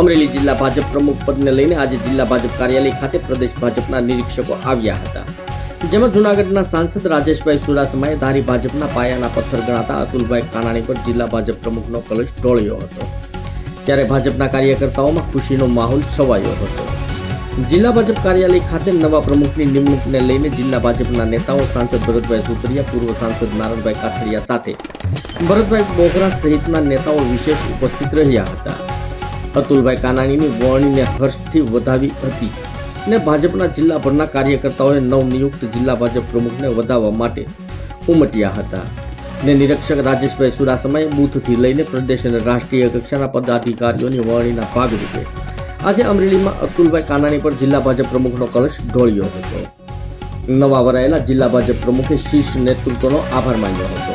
અમરેલી જિલ્લા ભાજપ પ્રમુખ પદને લઈને આજે જિલ્લા ભાજપ કાર્યાલય ખાતે પ્રદેશ ભાજપના નિરીક્ષકો આવ્યા હતા. જેમાં જૂનાગઢના સાંસદ રાજેશભાઈ ચુડાસમાએ ધારી ભાજપના પાયાના પથ્થર ગણાતા અતુલભાઈ કાનાણી પર જિલ્લા ભાજપ પ્રમુખનો કલશ ઢોળ્યો હતો. ત્યારે ભાજપના કાર્યકર્તાઓમાં ખુશીનો માહોલ છવાયો હતો. જિલ્લા ભાજપ કાર્યાલય ખાતે નવા પ્રમુખની નિમણૂકને લઈને જિલ્લા ભાજપના નેતાઓ સાંસદ ભરતભાઈ સુતરિયા, પૂર્વ સાંસદ નારણભાઈ કાથડિયા સાથે ભરતભાઈ બોગરા સહિતના નેતાઓ વિશેષ ઉપસ્થિત રહ્યા હતા. અતુલભાઈ કાનાણીની વરણીને હર્ષથી વધાવી હતી ને ભાજપના જિલ્લાભરના કાર્યકર્તાઓએ નવનિયુક્ત જિલ્લા ભાજપ પ્રમુખને વધાવવા માટે ઉમટ્યા હતા ને નિરીક્ષક રાજેશભાઈ સુરાસમાએ બૂથથી લઈને પ્રદેશ અને રાષ્ટ્રીય કક્ષાના પદાધિકારીઓની વરણીના ભાગરૂપે આજે અમરેલીમાં અતુલભાઈ કાનાણી પર જિલ્લા ભાજપ પ્રમુખનો કલશ ઢોળ્યો હતો. નવા વરાયેલા જિલ્લા ભાજપ પ્રમુખે શીર્ષ નેતૃત્વનો આભાર માન્યો હતો.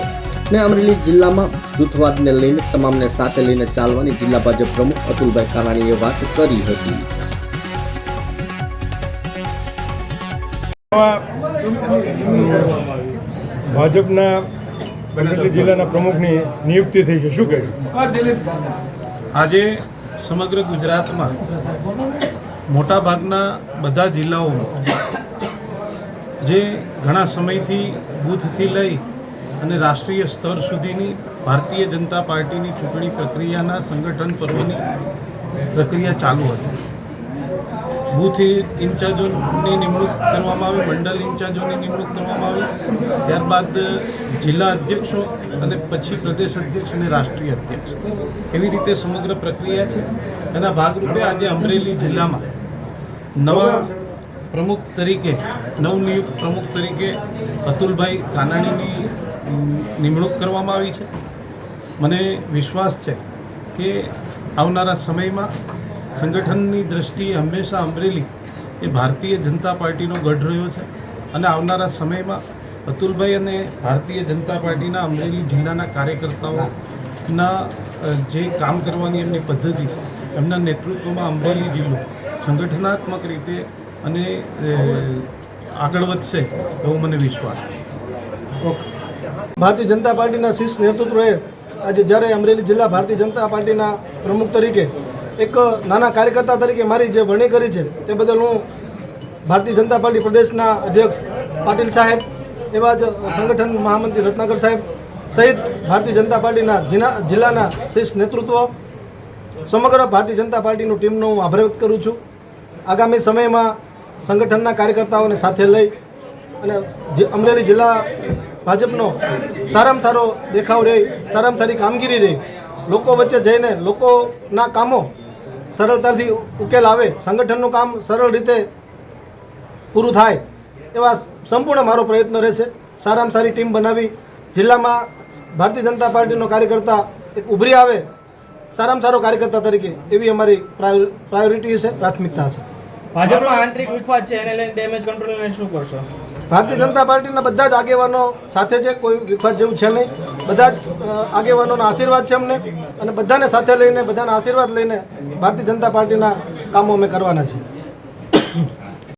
ને અમરેલી જિલ્લામાં જૂથવાદને લઈને તમામને સાથે લઈને ચાલવાની જિલ્લા ભાજપ પ્રમુખ અતુલભાઈ કાનાણીએ વાત કરી હતી. ભાજપના અમરેલી જિલ્લાના પ્રમુખની નિયુક્તિ થઈ છે. શું કહ્યું? આજે સમગ્ર ગુજરાતમાં મોટાભાગના બધા જિલ્લાઓમાં જે ઘણા સમયથી બૂથથી લઈ અને રાષ્ટ્રીય સ્તર સુધીની ભારતીય જનતા પાર્ટીની ચૂંટણી પ્રક્રિયાના સંગઠન પર્વની પ્રક્રિયા ચાલુ હતી. બૂથ ઇન્ચાર્જોની નિમણૂક કરવામાં આવી, મંડળ ઇન્ચાર્જોની નિમણૂક કરવામાં આવી. ત્યારબાદ જિલ્લા અધ્યક્ષો અને પછી પ્રદેશ અધ્યક્ષ અને રાષ્ટ્રીય અધ્યક્ષ. એવી રીતે સમગ્ર પ્રક્રિયા છે. એના ભાગરૂપે આજે અમરેલી જિલ્લામાં નવા પ્રમુખ તરીકે, નવનિયુક્ત પ્રમુખ તરીકે અતુલભાઈ કાનાણીની નિમણૂક કરવામાં આવી છે. મને વિશ્વાસ છે કે આવનારા સમયમાં સંગઠનની દ્રષ્ટિએ હંમેશા અમરેલી એ ભારતીય જનતા પાર્ટીનો ગઢ રહ્યો છે અને આવનારા સમયમાં અતુલભાઈ અને ભારતીય જનતા પાર્ટીના અમરેલી જિલ્લાના કાર્યકર્તાઓના જે કામ કરવાની એમની પદ્ધતિ એમના નેતૃત્વમાં અમરેલી જિલ્લો સંગઠનાત્મક રીતે અને આગળ વધશે એવો મને વિશ્વાસ છે. ભારતીય જનતા પાર્ટીના શીર્ષ નેતૃત્વએ આજે જ્યારે અમરેલી જિલ્લા ભારતીય જનતા પાર્ટીના પ્રમુખ તરીકે એક નાના કાર્યકર્તા તરીકે મારી જે વરણી કરી છે, તે બદલ હું ભારતીય જનતા પાર્ટી પ્રદેશના અધ્યક્ષ પાટીલ સાહેબ એવા જ સંગઠન મહામંત્રી રત્નાકર સાહેબ સહિત ભારતીય જનતા પાર્ટીના જિલ્લા જિલ્લાના શીર્ષ નેતૃત્વ સમગ્ર ભારતીય જનતા પાર્ટીનું ટીમનો હું આભાર વ્યક્ત કરું છું. આગામી સમયમાં સંગઠનના કાર્યકર્તાઓને સાથે લઈ અને અમરેલી જિલ્લા ભાજપનો સારામાં સારો દેખાવ રહે, સારામાં સારી કામગીરી રહે. લોકો વચ્ચે જઈને લોકોના કામો સરળતાથી ઉકેલ આવે, સંગઠનનું કામ સરળ રીતે પૂરું થાય, એવા સંપૂર્ણ મારો પ્રયત્ન રહેશે. સારામાં સારી ટીમ બનાવી, જિલ્લામાં ભારતીય જનતા પાર્ટીનો કાર્યકર્તા એક ઉભરી આવે, સારામાં સારો કાર્યકર્તા તરીકે, એવી અમારી પ્રાયો- પ્રાયોરિટી છે પ્રાથમિકતા છે ભાજપમાં આંતરિક વિખવાદ છે એને લઈને ડેમેજ કંટ્રોલ શું કરશો? ભારતીય જનતા પાર્ટીના બધા જ આગેવાનો સાથે છે, કોઈ વિખવાદ જેવું છે નહીં. બધા જ આગેવાનોનો આશીર્વાદ છે અમને અને બધાને સાથે લઈને, બધાના આશીર્વાદ લઈને ભારતીય જનતા પાર્ટીના કામો અમે કરવાના છીએ.